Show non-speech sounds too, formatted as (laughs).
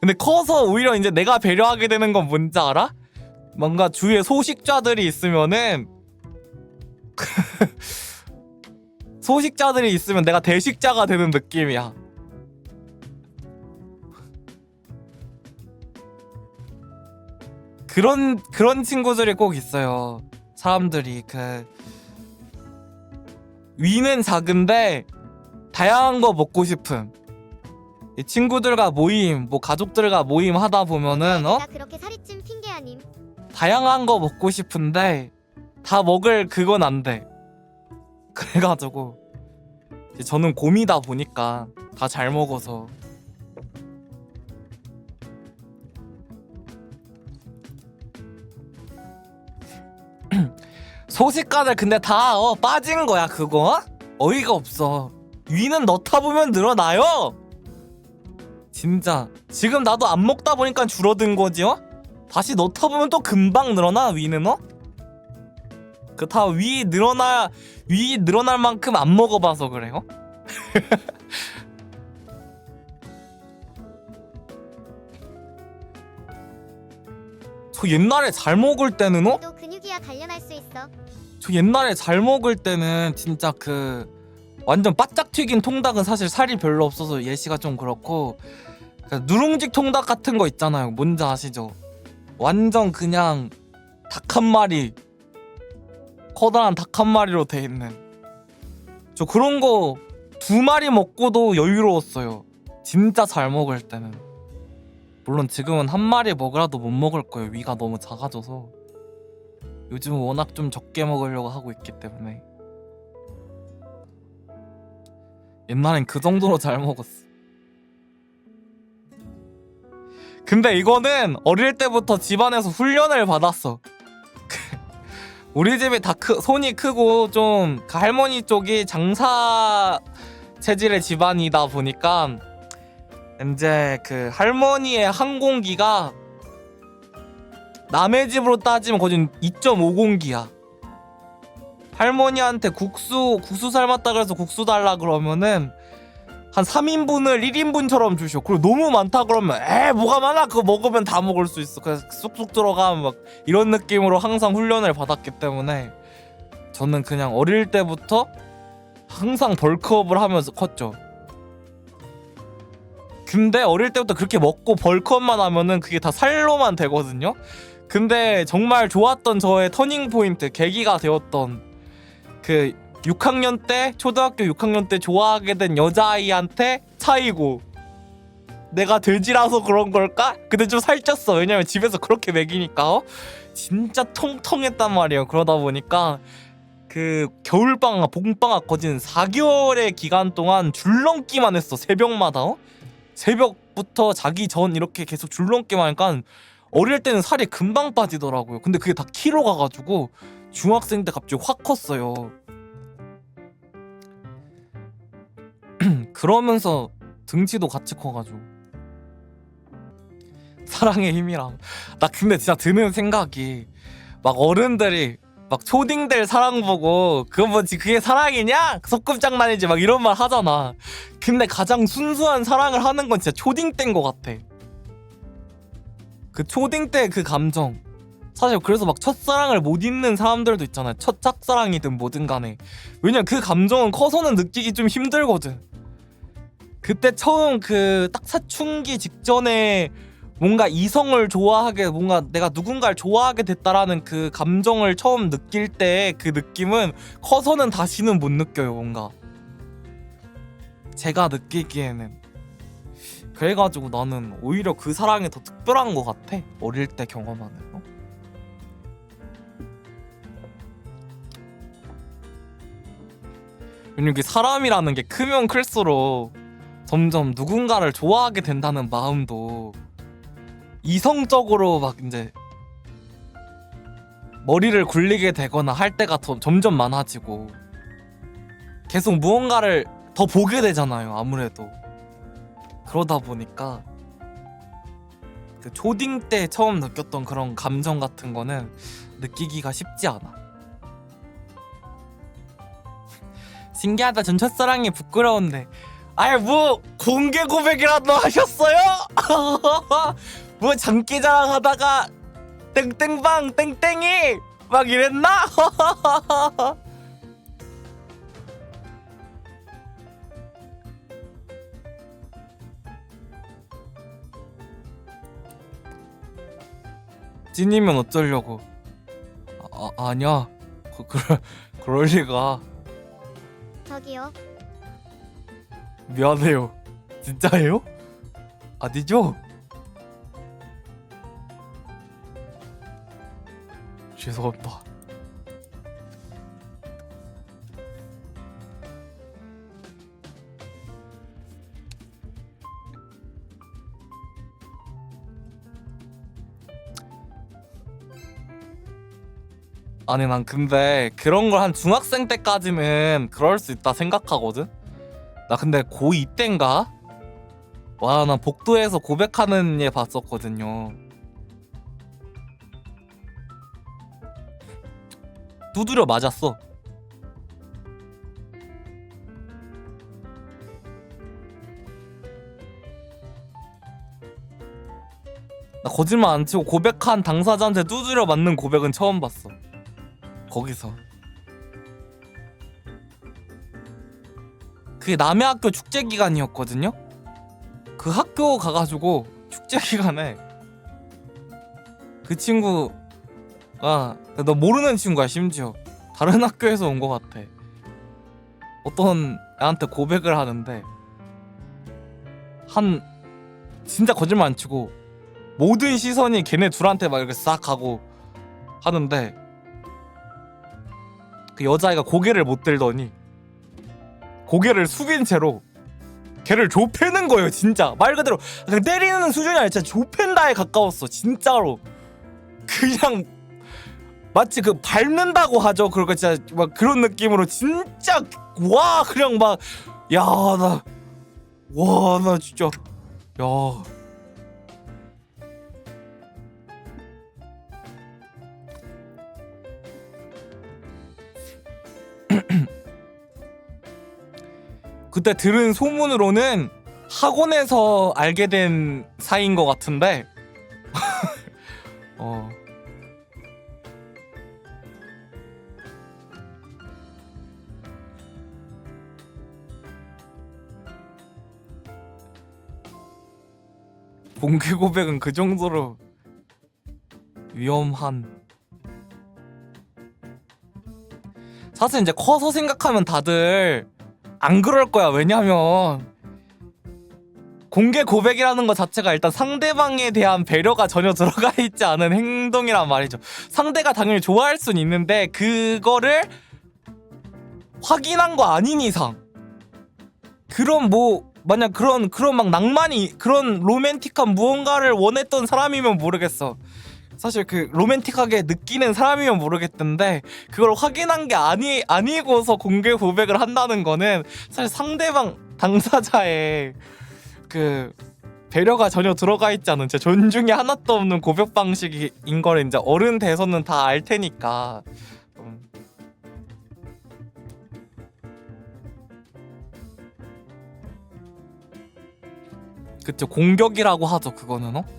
근데 커서 오히려 이제 내가 배려하게 되는 건 뭔지 알아? 뭔가 주위에 소식자들이 있으면은 (laughs) 소식자들이 있으면 내가 대식자가 되는 느낌이야. 그런 그런 친구들이 꼭 있어요. 사람들이 그 위는 작은데 다양한 거 먹고 싶음. 이 친구들과 모임, 뭐 가족들과 모임 하다 보면은 어? 나 그렇게 살이 찐 핑계 아님. 다양한 거 먹고 싶은데 다 먹을 그건 안 돼. 그래가지고 이제 저는 곰이다 보니까 다 잘 먹어서. (clears throat) 소식가들 근데 다 어, 빠진 거야 그거? 어이가 없어. 위는 넣다 보면 늘어나요 진짜 지금 나도 안 먹다 보니까 줄어든 거지 어? 다시 넣다 보면 또 금방 늘어나 위는 어? 그 다 위 늘어나 위 늘어날 만큼 안 먹어봐서 그래요? (laughs) 저 옛날에 잘 먹을 때는 어? 또 근육이야 단련할 수 있어. 저 옛날에 잘 먹을 때는 진짜 그 완전 바짝 튀긴 통닭은 사실 살이 별로 없어서 예시가 좀 그렇고 그 누룽지 통닭 같은 거 있잖아요. 뭔지 아시죠? 완전 그냥 닭 한 마리 커다란 닭 한 마리로 돼 있는 저 그런 거 두 마리 먹고도 여유로웠어요. 진짜 잘 먹을 때는 물론 지금은 한 마리 먹으라도 못 먹을 거예요. 위가 너무 작아져서. 요즘은 워낙 좀 적게 먹으려고 하고 있기 때문에 옛날엔 그 정도로 잘 먹었어. 근데 이거는 어릴 때부터 집안에서 훈련을 받았어. (laughs) 우리 집이 다 크, 손이 크고 좀 그 할머니 쪽이 장사 체질의 집안이다 보니까 이제 그 할머니의 항공기가 남의 집으로 따지면 거진 2.5공기야. 할머니한테 국수 국수 삶았다 그래서 국수 달라 그러면은 한 3인분을 1인분처럼 주셔. 그리고 너무 많다 그러면 에 뭐가 많아 그거 먹으면 다 먹을 수 있어. 그래서 쑥쑥 들어가면 막 이런 느낌으로 항상 훈련을 받았기 때문에 저는 그냥 어릴 때부터 항상 벌크업을 하면서 컸죠. 근데 어릴 때부터 그렇게 먹고 벌크업만 하면은 그게 다 살로만 되거든요. 근데 정말 좋았던 저의 터닝 포인트 계기가 되었던 그 6학년 때 초등학교 6학년 때 좋아하게 된 여자아이한테 차이고 내가 돼지라서 그런 걸까? 근데 좀 살쪘어 왜냐면 집에서 그렇게 먹이니까 어? 진짜 통통했단 말이에요 그러다 보니까 그 겨울방학 봄방학 거진 4개월의 기간 동안 줄넘기만 했어 새벽마다 어? 새벽부터 자기 전 이렇게 계속 줄넘기만 하니까 어릴 때는 살이 금방 빠지더라고요. 근데 그게 다 키로 가가지고 중학생 때 갑자기 확 컸어요. 그러면서 등치도 같이 커가지고. 사랑의 힘이랑 나 근데 진짜 드는 생각이 막 어른들이 막 초딩들 사랑 보고 그거 뭐지 그게 사랑이냐? 소꿉장난이지 막 이런 말 하잖아. 근데 가장 순수한 사랑을 하는 건 진짜 초딩 때인 것 같아. 그 초딩 때 그 감정. 사실 그래서 막 첫사랑을 못 잊는 사람들도 있잖아요. 첫 짝사랑이든 뭐든 간에. 왜냐면 그 감정은 커서는 느끼기 좀 힘들거든 그때 처음 그 딱 사춘기 직전에 뭔가 이성을 좋아하게 뭔가 내가 누군가를 좋아하게 됐다라는 그 감정을 처음 느낄 때 그 느낌은 커서는 다시는 못 느껴요 뭔가. 제가 느끼기에는. 그래가지고 나는 오히려 그 사랑이 더 특별한 것 같아 어릴 때 경험하는 거. 왜냐면 사람이라는 게 크면 클수록 점점 누군가를 좋아하게 된다는 마음도 이성적으로 막 이제 머리를 굴리게 되거나 할 때가 더 점점 많아지고 계속 무언가를 더 보게 되잖아요 아무래도. 그러다 보니까 그 초딩 때 처음 느꼈던 그런 감정 같은 거는 느끼기가 쉽지 않아. 신기하다 전 첫사랑이 부끄러운데 아이 뭐 공개 고백이라도 (laughs) 하셨어요? (laughs) 뭐 장기 자랑 하다가 땡땡방 땡땡이 막 이랬나? (laughs) 찐이면 어쩌려고? 아 아니야. 그, 그럴 그럴 리가. 저기요. 미안해요. 진짜예요? 아니죠? 죄송합니다. 아니 난 근데 그런 걸 한 중학생 때까지는 그럴 수 있다 생각하거든. 나 근데 고2 땐가? 와, 나 복도에서 고백하는 얘 봤었거든요. 두드려 맞았어. 나 거짓말 안 치고 고백한 당사자한테 두드려 맞는 고백은 처음 봤어. 거기서. 그게 남의 학교 축제 기간이었거든요. 그 학교 가가지고 축제 (laughs) 기간에 그 친구가 너 모르는 친구야 심지어 다른 학교에서 온 것 같아. 어떤 애한테 고백을 하는데 한 진짜 거짓말 안 치고 모든 시선이 걔네 둘한테 막 이렇게 싹 가고 하는데 그 여자애가 고개를 못 들더니 고개를 숙인 채로 걔를 좁히는 거예요 진짜. 말 그대로. 때리는 수준이 아니라 진짜 좁힌다에 가까웠어 진짜로. 그냥 마치 그 밟는다고 하죠. 그러니까 진짜 막 그런 느낌으로 진짜 와 그냥 막 야 나 와 나 진짜 야 그때 들은 소문으로는 학원에서 알게 된 사이인 것 같은데. (laughs) 어. 공개 고백은 그 정도로 위험한. 사실 이제 커서 생각하면 다들 안 그럴 거야. 왜냐면 공개 고백이라는 것 자체가 일단 상대방에 대한 배려가 전혀 들어가 있지 않은 행동이란 말이죠. 상대가 당연히 좋아할 순 있는데 그거를 확인한 거 아닌 이상 그런 뭐 만약 그런 그런 막 낭만이 그런 로맨틱한 무언가를 원했던 사람이면 모르겠어. 사실 그 로맨틱하게 느끼는 사람이면 모르겠던데 그걸 확인한 게 아니 아니고서 공개 고백을 한다는 거는 사실 상대방 당사자의 그 배려가 전혀 들어가 있지 않은 제 존중이 하나도 없는 고백 방식인 걸 이제 어른 돼서는 다 알 테니까 음. 그쵸 공격이라고 하죠 그거는 어